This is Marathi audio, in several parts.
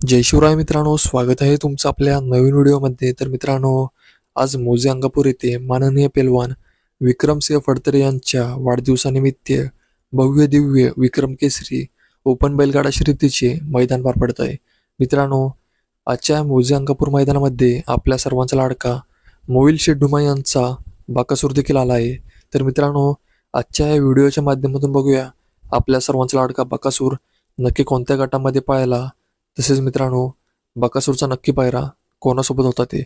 जय शिवराय मित्रांनो स्वागत आहे तुमचं आपल्या नवीन व्हिडिओमध्ये. तर मित्रांनो आज मोजे अंगापूर येथे माननीय पेलवान विक्रमसिंह फडतरे यांच्या वाढदिवसानिमित्त भव्य दिव्य विक्रम केसरी ओपन बैलगाडा शर्यतीचे मैदान पार पडत आहे. मित्रांनो आजच्या मोजे अंगापूर मैदानामध्ये आपल्या सर्वांचा लाडका मोविल शेड्डुमा यांचा बाकासूर देखील आला आहे. तर मित्रांनो आजच्या या व्हिडिओच्या माध्यमातून बघूया आपल्या सर्वांचा लाडका बाकासूर नक्की कोणत्या गटामध्ये पाहायला तसेच मित्रांनो बकासूरचा नक्की पायरा कोणासोबत होता ते?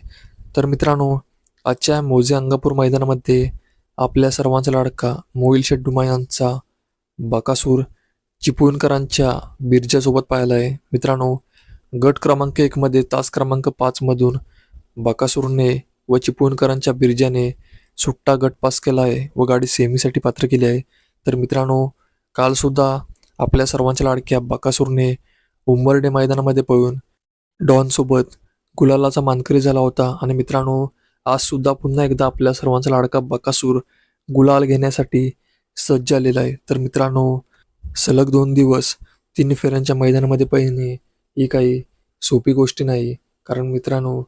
तर मित्रांनो आजच्या मोजे अंगापूर मैदानामध्ये आपल्या सर्वांचा लाडका मोईल शेड्डुमा यांचा बकासूर चिपळूणकरांच्या बिर्जासोबत पाहिला आहे. मित्रांनो गट क्रमांक एकमध्ये तास क्रमांक पाचमधून बकासूरने व चिपळूणकरांच्या बिर्जाने सुट्टा गट पास केला आहे व गाडी सेमीसाठी पात्र केली आहे. तर मित्रांनो कालसुद्धा आपल्या सर्वांच्या लाडक्या बकासूरने उंबर्डे मैदानामध्ये पळून डॉनसोबत गुलालाचा मानकरी झाला होता. आणि मित्रांनो आज सुद्धा पुन्हा एकदा आपल्या सर्वांचा लाडका बकासूर गुलाल घेण्यासाठी सज्ज आलेला आहे. तर मित्रांनो सलग दोन दिवस तीन फेऱ्यांच्या मैदानामध्ये पळणे ही काही सोपी गोष्टी नाही. कारण मित्रांनो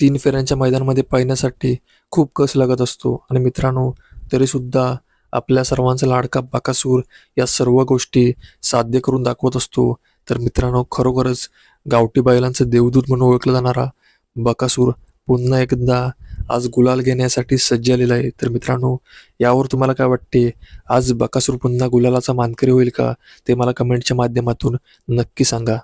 तीन फेऱ्यांच्या मैदानामध्ये पळण्यासाठी खूप कस लागत असतो. आणि मित्रांनो तरीसुद्धा आपल्या सर्वांचा लाडका बकासूर या सर्व गोष्टी साध्य करून दाखवत असतो. तर मित्रांनो खरोखरच गावठी बैलांचं देवदूत म्हणून ओळखला जाणारा बकासूर पुन्हा एकदा आज गुलाल घेण्यासाठी सज्ज आलेला आहे. तर मित्रांनो यावर तुम्हाला काय वाटते? आज बकासूर पुन्हा गुलालाचा मानकरी होईल का? ते मला कमेंटच्या माध्यमातून नक्की सांगा.